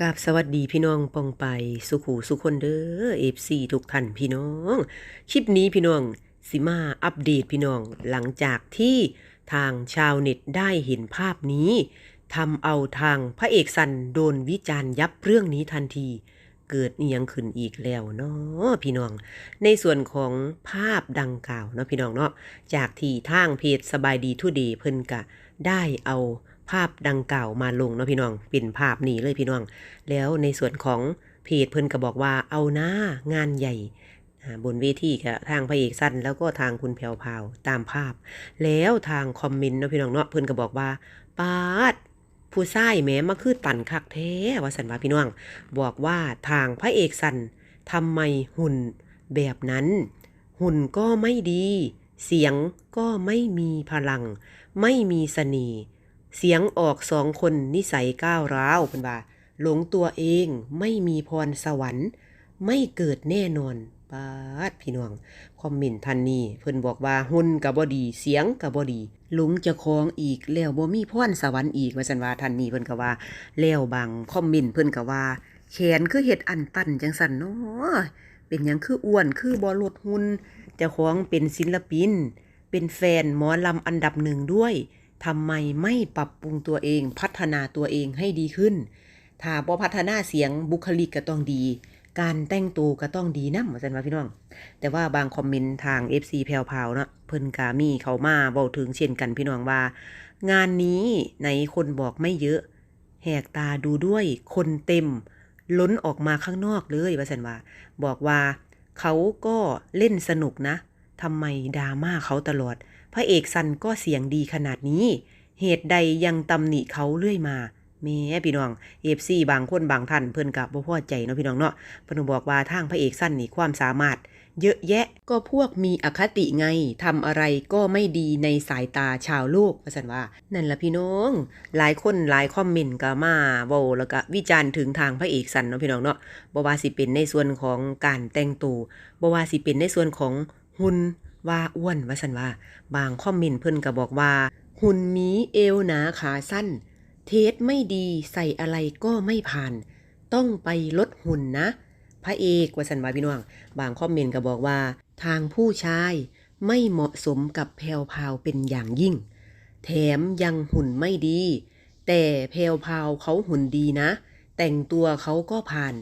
กราบสวัสดีพี่น้องปองไปสุขูสุคนเด้อเอฟซีทุกท่านพี่น้อง คลิปนี้พี่น้องสิมาอัปเดตพี่น้อง หลังจากที่ทางชาวเน็ตได้เห็นภาพนี้ทำเอาทางพระเอกสันโดนวิจารณ์ยับเรื่องนี้ทันที เกิดเนียงขึ้นอีกแล้วเนาะพี่น้อง ในส่วนของภาพดังกล่าวเนาะพี่น้องเนาะจากที่ทางเพจสบายดีทุเดเพิ่นกะได้เอา ภาพดังกล่าวมาลงเนาะพี่น้องเป็นภาพนี้เลยพี่น้อง แล้วในส่วนของเพจเพิ่นก็บอกว่าเอาหน้างานใหญ่บนเวทีกับทางพระเอกสั้นแล้วก็ทางคุณแพวพาวตามภาพ แล้วทางคอมเมนต์เนาะพี่น้องเนาะเพิ่นก็บอกว่าปาดผู้ชายแม้มาคือตันคักแท้ว่าสันว่าพี่น้อง บอกว่าทางพระเอกสันทำไมหุ่นแบบนั้น หุ่นก็ไม่ดี เสียงก็ไม่มีพลัง ไม่มีเสน่ห์ เสียงออกสองคนนิสัยก้าวร้าวเป็นว่าหลงตัวเองไม่มีพรสวรรค์ ไม่เกิดแน่นอนปาดพี่น้อง คอมเมนต์ทันนี้เพิ่นบอกว่าหุ่นกับบอดี เสียงกับบอดีหลงจะคองอีกแล้วบ่มีพรสวรรค์อีกว่าซั่นว่าทันนี้เพิ่นก็ว่า แล้วบางคอมเมนต์เพิ่นก็ว่า แขนคือเฮ็ดอันตันจังซั่นเนาะเป็นหยังคืออ้วนคือบ่ลดหุ่นเจ้าของเป็นศิลปิน เป็นแฟนหมอลำอันดับหนึ่งด้วย ทำไมไม่ปรับปรุงตัวเอง พัฒนาตัวเองให้ดีขึ้น ถ้าบ่พัฒนาเสียงบุคลิกก็ต้องดี การแต่งตัวก็ต้องดีนำว่าซั่นว่าพี่น้อง แต่ว่าบางคอมเมนต์ทาง FC แพรวๆเนาะเพิ่นก็มีเขามาเว้าถึงเช่นกันพี่น้องว่า งานนี้ไหนคนบอกไม่เยอะ แหกตาดูด้วยคนเต็ม ล้นออกมาข้างนอกเลยว่าสันว่า บอกว่าเขาก็เล่นสนุกนะทำไมดราม่าเขาตลอด พระเอกสันก็เสียงดีขนาดนี้ เหตุใดยังตำหนิเขาเรื่อยมาแม่พี่น้องเอฟซีบางคนบางท่านเพิ่นกับบ่พอใจเนาะพี่น้องเนาะพิ่นบอกว่าทางพระเอกสั้นนี่ความสามารถ เยอะแยะก็พวกมีอคติไงทำอะไรก็ไม่ดีในสายตาชาวโลกว่าสันว่า นั่นละพี่น้อง หลายคนหลายคอมเมนต์ก็มาเว้าแล้วก็วิจารณ์ถึงทางพระเอกสั้นเนาะพี่น้องเนาะบ่ว่าสิเป็นในส่วนของการแต่งตัวบ่ว่าสิเป็นในส่วนของหุ่น ว่าอ้วนว่าสันว่า บางคอมเมนต์เพิ่นก็บอกว่า หุ่นหมีเอวหนาขาสั้น เทสไม่ดีใส่อะไรก็ไม่ผ่าน ต้องไปลดหุ่นนะ พระเอกว่าสันว่าพี่น้อง บางคอมเมนต์ก็บอกว่า ทางผู้ชายไม่เหมาะสมกับแพรวพาวเป็นอย่างยิ่ง แถมยังหุ่นไม่ดี แต่แพรวพาวเขาหุ่นดีนะ แต่งตัวเขาก็ผ่าน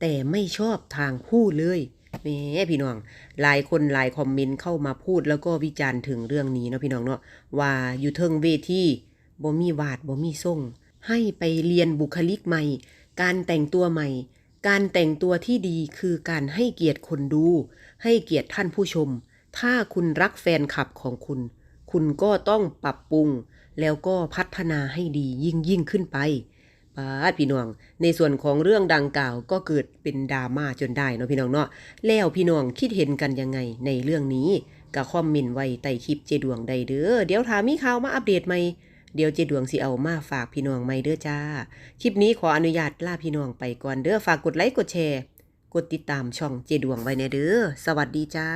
แต่ไม่ชอบทางผู้เลย แหม่พี่น้องหลายคนหลายคอมเมนต์เข้ามาพูดแล้วก็วิจารณ์ถึงเรื่องนี้เนาะพี่น้องเนาะว่าอยู่เทิงเวทีบ่มีวาดบ่มีส่งให้ไปเรียนบุคลิกใหม่ การแต่งตัวใหม่ การแต่งตัวที่ดีคือการให้เกียรติคนดู ให้เกียรติท่านผู้ชม ถ้าคุณรักแฟนคลับของคุณ คุณก็ต้องปรับปรุง แล้วก็พัฒนาให้ดียิ่งยิ่งขึ้นไป ป้าดพี่น้อง ในส่วนของเรื่องดังกล่าวก็เกิดเป็นดราม่าจนได้เนาะพี่น้องเนาะแล้วพี่น้องคิดเห็นกันยังไงในเรื่องนี้ก็คอมเมนต์ไว้ใต้คลิปเจดวงใดเด้อเดี๋ยวถามมีข่าวมาอัปเดตใหม่เดี๋ยวเจดวงสิเอามาฝากพี่น้องใหม่เด้อจ้า คลิปนี้ขออนุญาตลาพี่น้องไปก่อนเด้อฝากกดไลค์กดแชร์ กดติดตามช่องเจดวงไว้ในเด้อสวัสดีจ้า